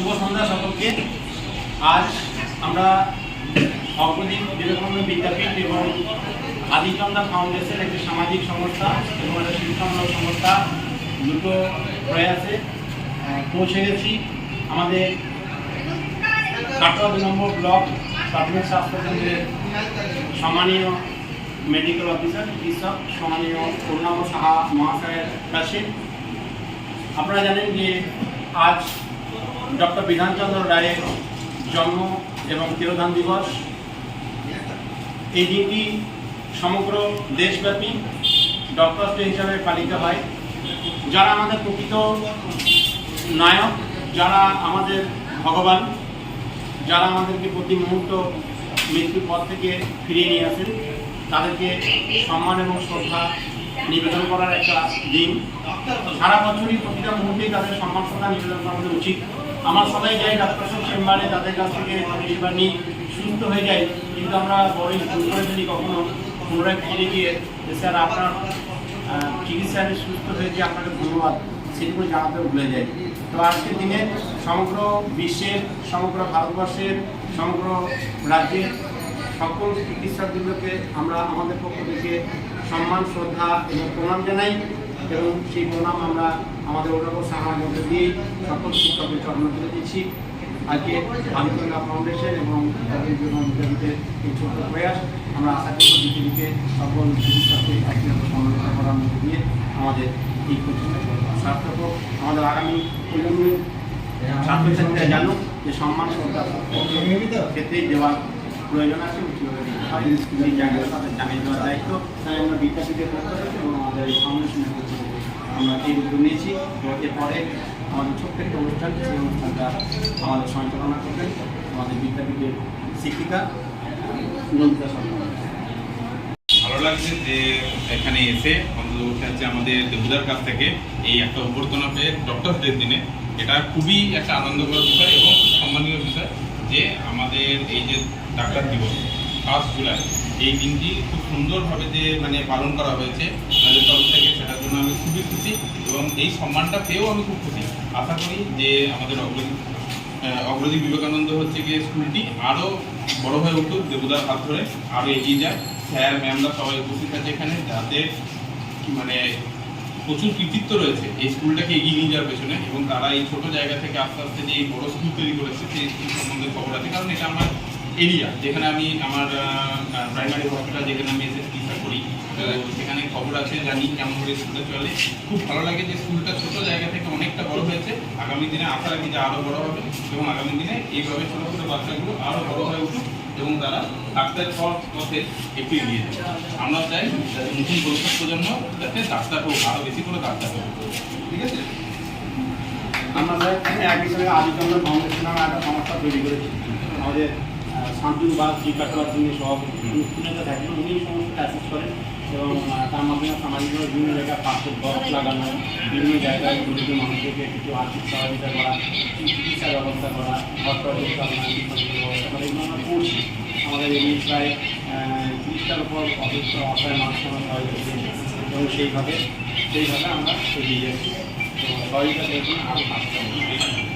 শুভ সন্ধ্যা সকলকে। আজ আমরা অগ্রদীপ বিবেকানন্দ বিদ্যাপীঠ এবং আদিচন্দা ফাউন্ডেশন একটি সামাজিক সংস্থা এবং একটা শিক্ষামূলক সংস্থা দুটো প্রয়াসে পৌঁছে গেছি। আমাদের কাটোয়া দু নম্বর ব্লক প্রাথমিক স্বাস্থ্যকেন্দ্রের সম্মানীয় মেডিকেল অফিসার চিকিৎসক, সম্মানীয় পূর্ণাম সাহা মহাশয়ের কাছে। আপনারা জানেন যে আজ ডক্টর বিধানচন্দ্র রায়ের জন্ম এবং তিরোধান দিবস। এই দিনটি সমগ্র দেশব্যাপী ডক্টর ডে হিসাবে পালিত হয়। যারা আমাদের প্রকৃত নায়ক, যারা আমাদের ভগবান, যারা আমাদেরকে প্রতি মুহূর্ত মৃত্যুর পর থেকে ফিরিয়ে নিয়ে আসেন, তাদেরকে সম্মান এবং শ্রদ্ধা নিবেদন করার একটা দিন। সারা বছরই প্রতিটা মুহূর্তেই তাদের সম্মান শ্রদ্ধা নিবেদন করা উচিত। আমরা সবাই যাই ডাক্তার চেম্বারে, তাদের কাছ থেকে পরিষেবা নিই। সুস্থ হয়ে যায় কিন্তু আমরা বড়ই ভুল করে কখনো। পুনরায় ফিরে গিয়ে স্যার আপনার আমি সুস্থ হয়েছি আপনাকে ধন্যবাদ। সেটুকু জানাতে ভুলে যায় তো আজকের দিনে সমগ্র বিশ্বের, সমগ্র ভারতবর্ষের, সমগ্র রাজ্যের সকল চিকিৎসকগুলোকে আমরা আমাদের পক্ষ থেকে সম্মান শ্রদ্ধা এবং প্রণাম জানাই এবং সেই প্রণাম আমরা আমাদের অভিভাবক সাহার মধ্যে দিয়ে সকল শিক্ষকের চরণ তুলে দিচ্ছি আজকে আদিত্যা ফাউন্ডেশন এবং তাদের জন্য বিদ্যাপীঠের এই ছোট্ট প্রয়াস আমরা আশা করব দিকে দিকে সকল চিকিৎসককে একসাথে সমালোচনা করার মধ্যে দিয়ে আমাদের এই প্রচেষ্টা সার্থক আমাদের আগামী প্রজন্মের ছাত্রছাত্রীরা জানুক যে সম্মান শ্রদ্ধা ক্ষেত্রেই দেওয়ার প্রয়োজন আছে তাদের জানিয়ে দেওয়ার দায়িত্ব। তাই আমরা এবং আমাদের আমাদের অনুষ্ঠান আমাদের সঞ্চালনা আমাদের শিক্ষিকা ভালো লাগছে যে এখানে এসে আছে আমাদের দেবুদার কাছ থেকে এই একটা অভ্যর্থনা পেয়ে ডক্টরদের দিনে। এটা খুবই একটা আনন্দকর বিষয় এবং সম্মানীয় বিষয়। যে আমাদের এই যে ডাক্তার দিবস ফার্স্ট জুলাই এই দিনটি খুব সুন্দরভাবে যে মানে পালন করা হয়েছে তাদের তরফ থেকে সেটার জন্য আমি খুবই খুশি এবং এই সম্মানটা পেয়েও আমি খুব খুশি। আশা করি যে আমাদের অগ্রদীপ আহ, অগ্রদীপ বিবেকানন্দ হচ্ছে গিয়ে স্কুলটি আরও বড় হয়ে উঠুক দেবুদার হাত ধরে আরও এগিয়ে যায়। স্যার ম্যামরা সবাই উপস্থিত আছে এখানে যাতে মানে প্রচুর কৃতিত্ব রয়েছে। এই স্কুলটাকে এগিয়ে নিয়ে যাওয়ার পেছনে এবং তারা এই ছোট জায়গা থেকে আস্তে আস্তে যে বড় স্কুল তৈরি করেছে, সেই স্কুল সম্বন্ধে খবর আছে। কারণ এটা আমার এরিয়া যেখানে আমি আমার প্রাইমারি হসপিটাল যেখানে আমি এসে চিকিৎসা করি। সেখানে খবর আছে, জানি কেমন করে স্কুলটা চলে। খুব ভালো লাগে যে স্কুলটা ছোট জায়গা থেকে অনেকটা বড় হয়েছে। আগামী দিনে আশা রাখি যে আরও বড় হবে এবং আগামী দিনে এইভাবে ছোটো ছোটো বাচ্চাগুলো আরও বড় হয়ে উঠুক। এবং তারা ডাক্তারের পথ পথে একটু এগিয়ে যাবে আমরা চাই নতুন ভবিষ্যৎ প্রজন্ম যাতে ডাক্তার হোক আরও বেশি করে ডাক্তার হোক। ঠিক আছে? আমরা একই সঙ্গে আদিচন্দ্র ফাউন্ডেশন নামে একটা সংস্থা তৈরি করেছি। আমাদের শান্তনু বাস জি কাটোয়ার যিনি সভাপতি পুনেতে থাকেন উনি সমস্ত অ্যাসিস্ট করেন এবং তার মাধ্যমে সামাজিকভাবে বিভিন্ন জায়গায় পাশের বক্স লাগানো, বিভিন্ন জায়গায় দরিদ্র মানুষদেরকে কিছু আর্থিক সহযোগিতা করা, চিকিৎসা ব্যবস্থা করা, হসপিটাল ব্যবস্থা আমাদের এই প্রায় তিরিশটার উপর অসুস্থ অসহায় মানুষ দিয়েছি এবং সেইভাবে সেইভাবে আমরা যাচ্ছি তো দেওয়ার আরও থাকতে করব